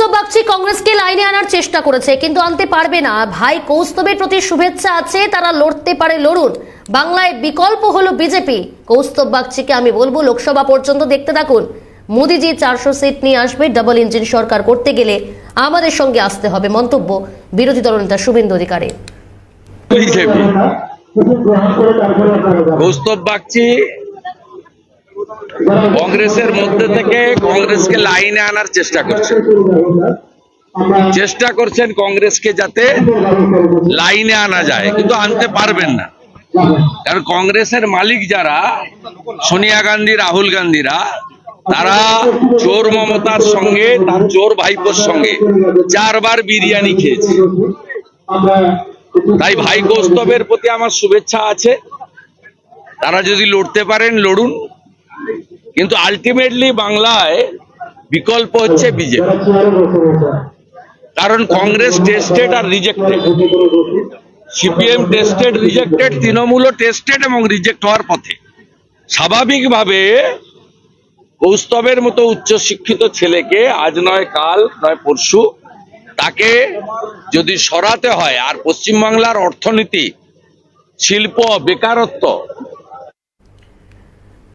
কৌস্তব বাগচি কংগ্রেসকে লাইনে আনার চেষ্টা করেছে কিন্তু আনতে পারবে না। ভাই কৌস্তবের প্রতি শুভেচ্ছা আছে তারা লড়তে পারে লড়ুন। বাংলায় বিকল্প হলো বিজেপি। কৌস্তব বাগচিকে আমি বলব লোকসভা পর্যন্ত দেখতে থাকুন। মোদিজি চারশো সিট নিয়ে আসবে ডাবল ইঞ্জিন সরকার করতে গেলে আমাদের সঙ্গে আসতে হবে মন্তব্য বিরোধী দলনেতা শুভেন্দু অধিকারী। কৌস্তব বাগচি কংগ্রেসের মধ্যে থেকে কংগ্রেসকে লাইনে আনার চেষ্টা করছে। চেষ্টা করছেন কংগ্রেসকে যাতে লাইনে আনা যায়, কিন্তু আনতে পারবেন না। কারণ কংগ্রেসের মালিক যারা, সোনিয়া গান্ধী, রাহুল গান্ধীরা, তারা চোর মমতার সঙ্গে, তার চোর ভাইপোর সঙ্গে চারবার বিরিয়ানি খেয়েছে। তাই ভাই কৌস্তবের প্রতি আমার শুভেচ্ছা আছে। তারা যদি লড়তে পারেন, লড়ুন। কিন্তু আলটিমেটলি বাংলায় বিকল্প হচ্ছে বিজেপি। কারণ কংগ্রেস টেস্টেড আর রিজেক্টেড সিপিএম টেস্টেড রিজেক্টেড তৃণমূলও টেস্টেড এবং রিজেক্ট হওয়ার পথে। স্বাভাবিকভাবে কৌস্তবের মতো উচ্চশিক্ষিত ছেলেকে আজ নয় কাল, নয় পরশু তাকে যদি সরাতে হয়, আর পশ্চিমবাংলার অর্থনীতি, শিল্প, বেকারত্ব